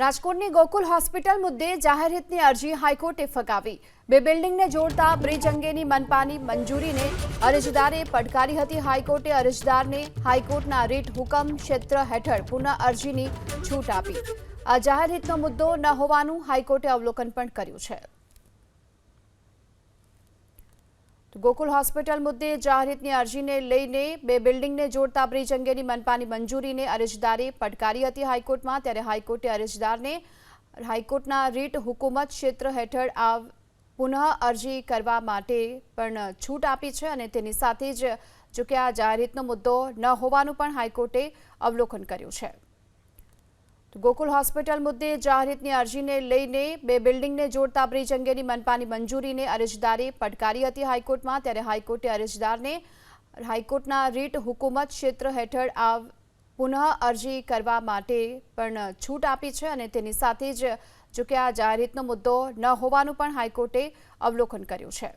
રાજકોટની ગોકુલ હોસ્પિટલ મુદ્દે જાહેરહિતની અરજી હાઈકોર્ટે ફગાવી. બે બિલ્ડિંગને જોડતા બ્રિજ અંગેની મનપાની મંજૂરીને અરજદારે પડકારી હતી હાઈકોર્ટે અરજદારને હાઈકોર્ટના રીટ હુકમ ક્ષેત્ર હેઠળ પુનઃ અરજીની છૂટ આપી. આ જાહેરહિતનો મુદ્દો ન હોવાનું હાઈકોર્ટે અવલોકન પણ કર્યું છે. ગોકુલ હોસ્પિટલ મુદ્દે જાહેરહિતની અરજીને લઈને બે બિલ્ડિંગને જોડતા બ્રિજ અંગેની મનપાની મંજૂરીને અરજદારે પડકારી હતી હાઈકોર્ટમાં. ત્યારે હાઈકોર્ટે અરજદારને હાઈકોર્ટના રીટ હુકુમત ક્ષેત્ર હેઠળ આ પુનઃ અરજી કરવા માટે પણ છૂટ આપી છે અને તેની સાથે જ, જોકે આ જાહેરહિતનો મુદ્દો ન હોવાનું પણ હાઈકોર્ટે અવલોકન કર્યું છે. ગોકુલ હોસ્પિટલ મુદ્દે જાહેરહિતની અરજીને લઈને બે બિલ્ડિંગને જોડતા બ્રિજ અંગેની મનપાની મંજૂરીને અરજદારે પડકારી હતી હાઈકોર્ટમાં. ત્યારે હાઈકોર્ટે અરજદારને હાઈકોર્ટના રીટ હુકુમત ક્ષેત્ર હેઠળ આ પુનઃ અરજી કરવા માટે પણ છૂટ આપી છે અને તેની સાથે જ, જોકે આ જાહેરહિતનો મુદ્દો ન હોવાનું પણ હાઈકોર્ટે અવલોકન કર્યું છે.